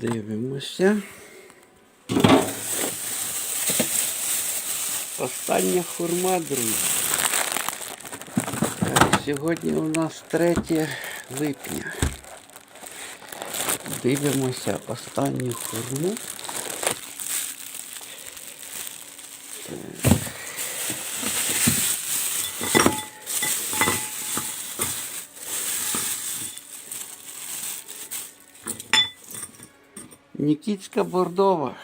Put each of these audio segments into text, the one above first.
Дивимося. Остання хурма, друзі. Сьогодні у нас 3 липня. Дивимося останню хурму. Нікітська бордова.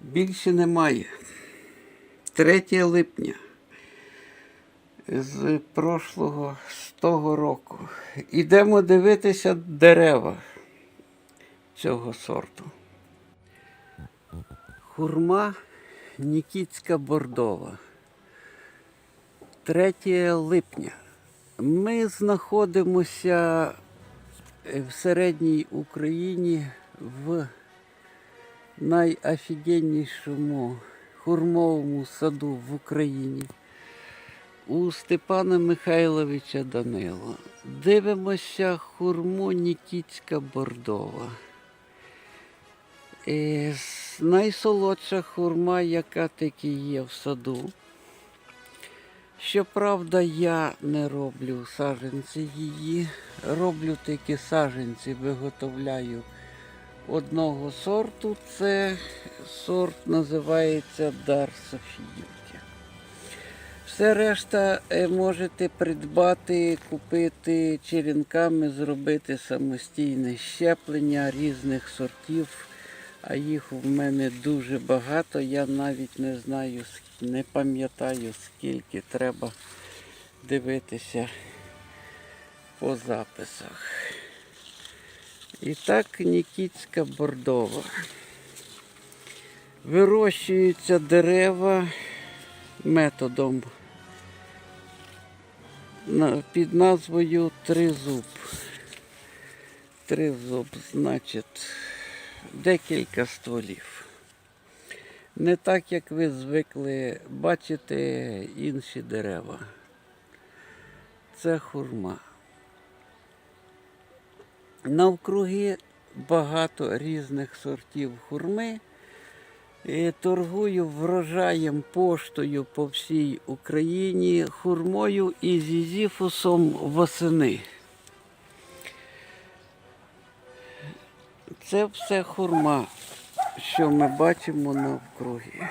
Більше немає. 3 липня з прошлого з того року. Ідемо дивитися дерева цього сорту. Хурма Нікітська бордова. 3 липня. Ми знаходимося в середній Україні в найофігеннішому хурмовому саду в Україні у Степана Михайловича Данила. Дивимося хурму Нікітська Бордова. Е, Найсолодша хурма, яка таки є в саду. Щоправда, я не роблю саженці її. Роблю тільки саженці, виготовляю одного сорту. Це сорт називається Дар Софіївки. Все решта е, можете придбати, купити черенками, зробити самостійне щеплення різних сортів. А їх у мене дуже багато. Я навіть не знаю, не пам'ятаю, скільки треба дивитися по записах. І так Нікітська бордова. Вирощуються дерева методом під назвою Тризуб. Тризуб, значить, декілька стволів. Не так, як ви звикли бачити інші дерева. Це хурма. Навкруги багато різних сортів хурми. І торгую врожаєм поштою по всій Україні, хурмою і зізіфусом восени. Це все хурма, що ми бачимо навкруги.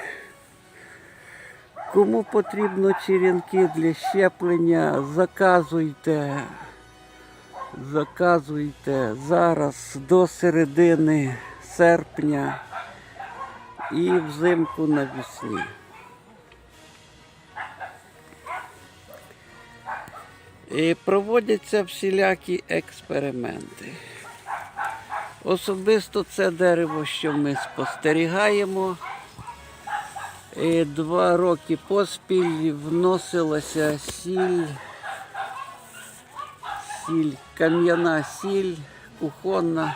Кому потрібно черенки для щеплення, заказуйте. Заказуйте зараз до середини серпня і взимку навесні. І проводяться всілякі експерименти. Особисто це дерево, що ми спостерігаємо. Два роки поспіль вносилася сіль, сіль, кам'яна сіль, кухонна.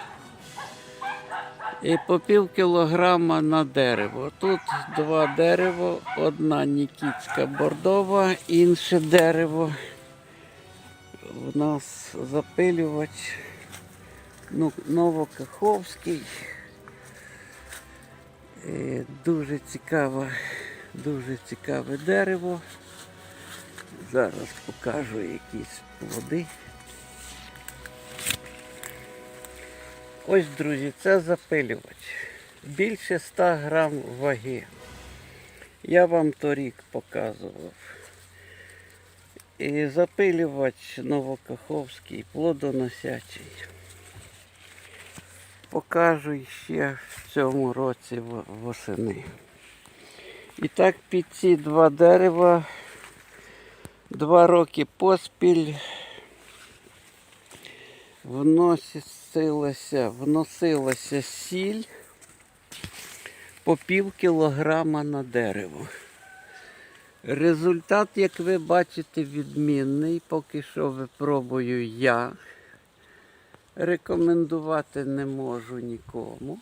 І по пів кілограма на дерево. Тут два дерева, одна Нікітська бордова, інше дерево. У нас запилювач Новокаховський. Е, Дуже цікаве, дуже цікаве дерево. Зараз покажу якісь плоди. Ось, друзі, це запилювач. Більше 100 грам ваги. Я вам торік показував. І запилювач Новокаховський, плодоносячий. Покажу ще в цьому році восени. І так під ці два дерева два роки поспіль вносилася, вносилася сіль по пів кілограма на дерево. Результат, як ви бачите, відмінний. Поки що випробую я. Рекомендувати не можу нікому.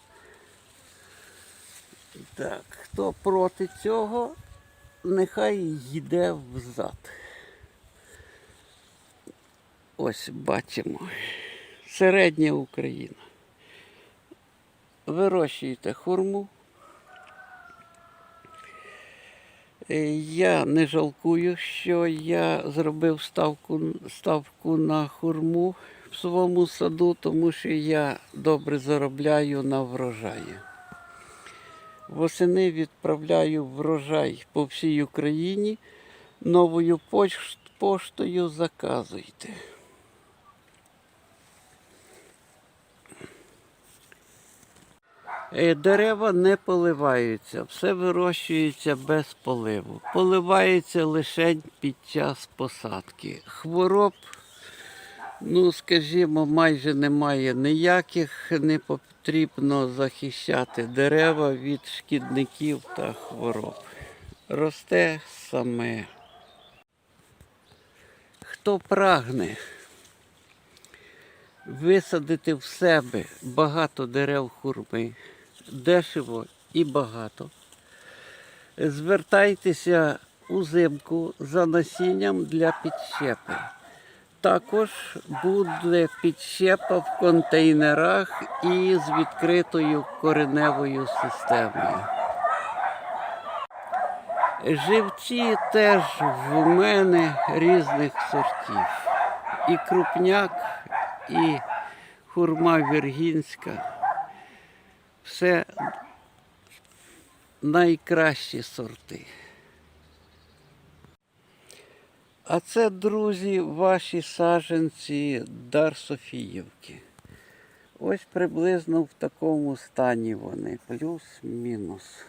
Так, хто проти цього, нехай йде взад. Ось бачимо. Середня Україна. вирощуєте хурму. Я не жалкую, що я зробив ставку, ставку на хурму в своєму саду, тому що я добре заробляю на врожаї. Восени відправляю врожай по всій Україні. Новою поштою заказуйте. Е, Дерева не поливаються, все вирощується без поливу. Поливається лише під час посадки. Хвороб, ну скажімо, майже немає ніяких, не потрібно захищати дерева від шкідників та хвороб. Росте саме. Хто прагне висадити в себе багато дерев хурми, дешево і багато. Звертайтеся узимку за насінням для підщепи. Також буде підщепа в контейнерах і з відкритою кореневою системою. Живці теж в мене різних сортів. І крупняк, і хурма віргінська. Все найкращі сорти. А це, друзі, ваші саджанці Дар Софіївки. Ось приблизно в такому стані вони, плюс-мінус.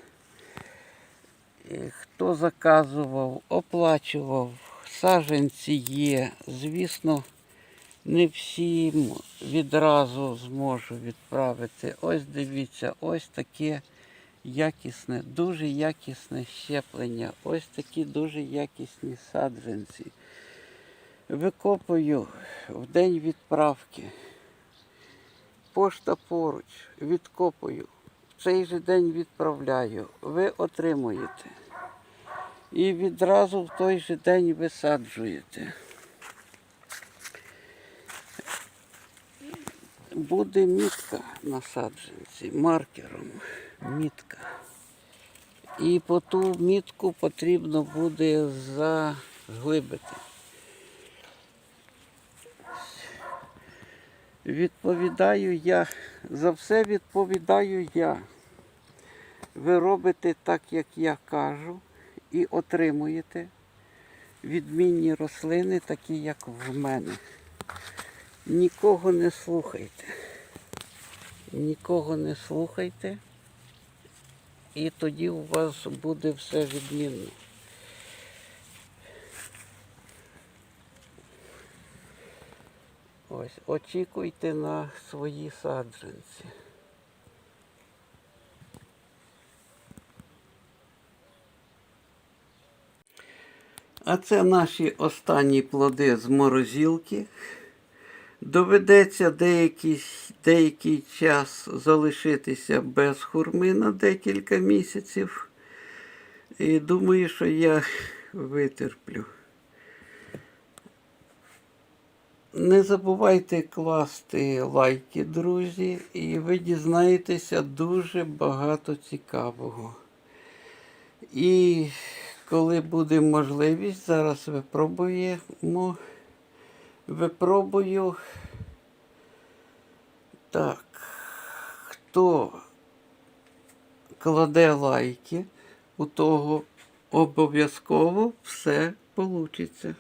Хто заказував, оплачував, саджанці є. Звісно, не всім відразу зможу відправити. Ось дивіться, ось таке якісне, дуже якісне щеплення. Ось такі дуже якісні саджанці. Викопую в день відправки. Пошта поруч, відкопую. В цей же день відправляю. Ви отримуєте. І відразу в той же день висаджуєте. Буде мітка на саджанці маркером. Мітка. І по ту мітку потрібно буде заглибити. Відповідаю я. За все відповідаю я. Ви робите так, як я кажу, і отримуєте відмінні рослини, такі, як в мене. Нікого не слухайте. Нікого не слухайте. І тоді у вас буде все відмінно. Ось, очікуйте на свої саджанці. А це наші останні плоди з морозилки. Доведеться деякий, деякий час залишитися без хурми на декілька місяців. І думаю, що я витерплю. Не забувайте класти лайки, друзі, і ви дізнаєтеся дуже багато цікавого. І коли буде можливість, зараз випробуємо. Випробую. Так. Хто кладе лайки, у того обов'язково все вийде.